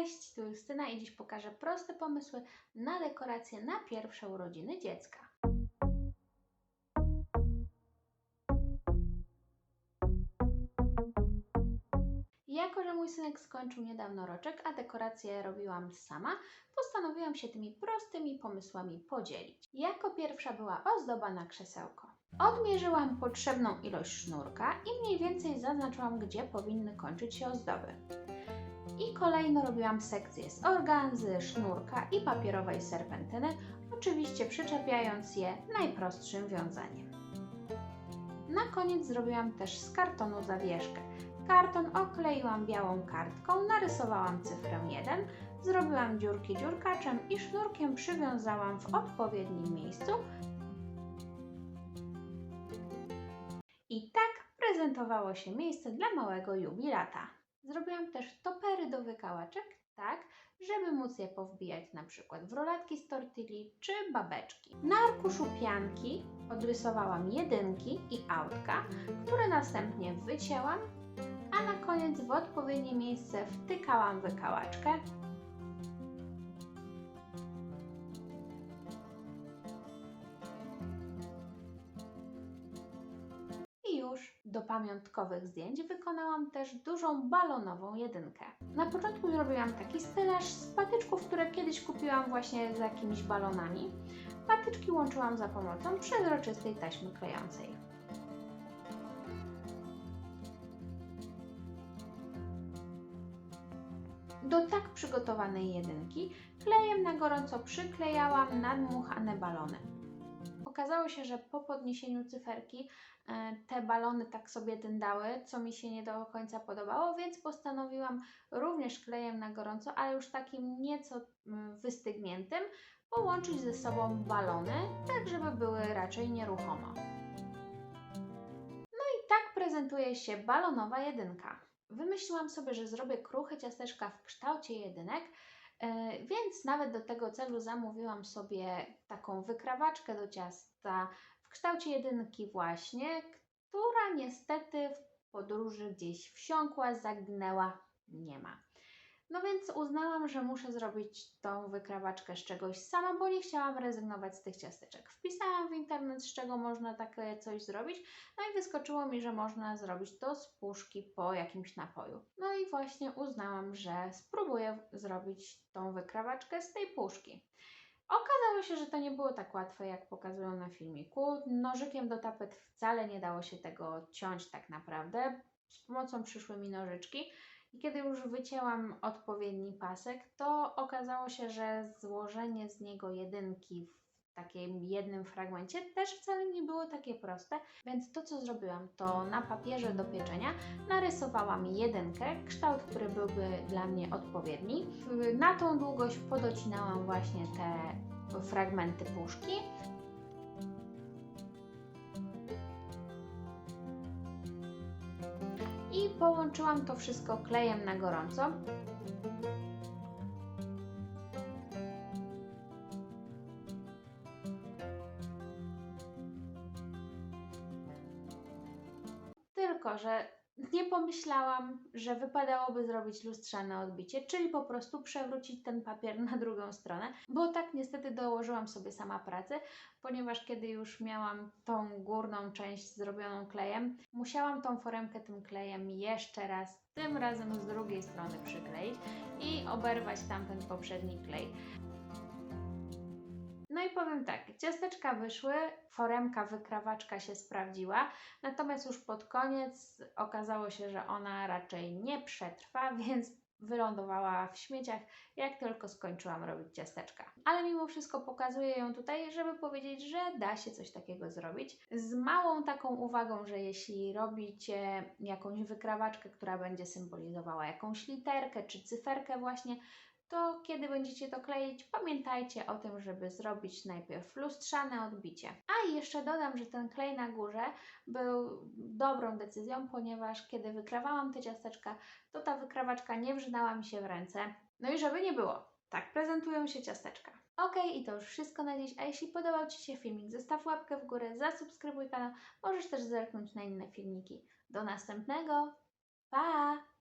Cześć, tu Justyna i dziś pokażę proste pomysły na dekoracje na pierwsze urodziny dziecka. Jako, że mój synek skończył niedawno roczek, a dekoracje robiłam sama, postanowiłam się tymi prostymi pomysłami podzielić. Jako pierwsza była ozdoba na krzesełko. Odmierzyłam potrzebną ilość sznurka i mniej więcej zaznaczyłam, gdzie powinny kończyć się ozdoby. I kolejno robiłam sekcję z organzy, sznurka i papierowej serpentyny, oczywiście przyczepiając je najprostszym wiązaniem. Na koniec zrobiłam też z kartonu zawieszkę. Karton okleiłam białą kartką, narysowałam cyfrę 1, zrobiłam dziurki dziurkaczem i sznurkiem przywiązałam w odpowiednim miejscu. I tak prezentowało się miejsce dla małego jubilata. Zrobiłam też topery do wykałaczek, tak, żeby móc je powbijać na przykład w rolatki z tortilli czy babeczki. Na arkuszu pianki odrysowałam jedynki i autka, które następnie wycięłam, a na koniec w odpowiednie miejsce wtykałam wykałaczkę. Do pamiątkowych zdjęć wykonałam też dużą balonową jedynkę. Na początku zrobiłam taki stelaż z patyczków, które kiedyś kupiłam właśnie z jakimiś balonami. Patyczki łączyłam za pomocą przezroczystej taśmy klejącej. Do tak przygotowanej jedynki klejem na gorąco przyklejałam nadmuchane balony. Okazało się, że po podniesieniu cyferki e, te balony tak sobie dyndały, co mi się nie do końca podobało, więc postanowiłam również klejem na gorąco, ale już takim nieco wystygniętym, połączyć ze sobą balony, tak żeby były raczej nieruchomo. No i tak prezentuje się balonowa jedynka. Wymyśliłam sobie, że zrobię kruche ciasteczka w kształcie jedynek, więc nawet do tego celu zamówiłam sobie taką wykrawaczkę do ciasta w kształcie jedynki właśnie, która niestety w podróży gdzieś wsiąkła, zagnęła, nie ma. No więc uznałam, że muszę zrobić tą wykrawaczkę z czegoś sama, bo nie chciałam rezygnować z tych ciasteczek. Wpisałam w internet, z czego można takie coś zrobić, no i wyskoczyło mi, że można zrobić to z puszki po jakimś napoju. No i właśnie uznałam, że spróbuję zrobić tą wykrawaczkę z tej puszki. Okazało się, że to nie było tak łatwe, jak pokazują na filmiku. Nożykiem do tapet wcale nie dało się tego ciąć tak naprawdę. Z pomocą przyszły mi nożyczki. I kiedy już wycięłam odpowiedni pasek, to okazało się, że złożenie z niego jedynki w takim jednym fragmencie też wcale nie było takie proste, więc to co zrobiłam, to na papierze do pieczenia narysowałam jedynkę, kształt, który byłby dla mnie odpowiedni. Na tą długość podocinałam właśnie te fragmenty puszki. Połączyłam to wszystko klejem na gorąco. Tylko, że nie pomyślałam, że wypadałoby zrobić lustrzane odbicie, czyli po prostu przewrócić ten papier na drugą stronę, bo tak niestety dołożyłam sobie sama pracy, ponieważ kiedy już miałam tą górną część zrobioną klejem, musiałam tą foremkę tym klejem jeszcze raz, tym razem z drugiej strony przykleić i oberwać tamten poprzedni klej. No i powiem tak, ciasteczka wyszły, foremka wykrawaczka się sprawdziła, natomiast już pod koniec okazało się, że ona raczej nie przetrwa, więc wylądowała w śmieciach, jak tylko skończyłam robić ciasteczka. Ale mimo wszystko pokazuję ją tutaj, żeby powiedzieć, że da się coś takiego zrobić. Z małą taką uwagą, że jeśli robicie jakąś wykrawaczkę, która będzie symbolizowała jakąś literkę czy cyferkę właśnie, to kiedy będziecie to kleić, pamiętajcie o tym, żeby zrobić najpierw lustrzane odbicie. A jeszcze dodam, że ten klej na górze był dobrą decyzją, ponieważ kiedy wykrawałam te ciasteczka, to ta wykrawaczka nie wrzynała mi się w ręce. No i żeby nie było, tak prezentują się ciasteczka. Ok, i to już wszystko na dziś. A jeśli podobał Ci się filmik, zostaw łapkę w górę, zasubskrybuj kanał. Możesz też zerknąć na inne filmiki. Do następnego. Pa!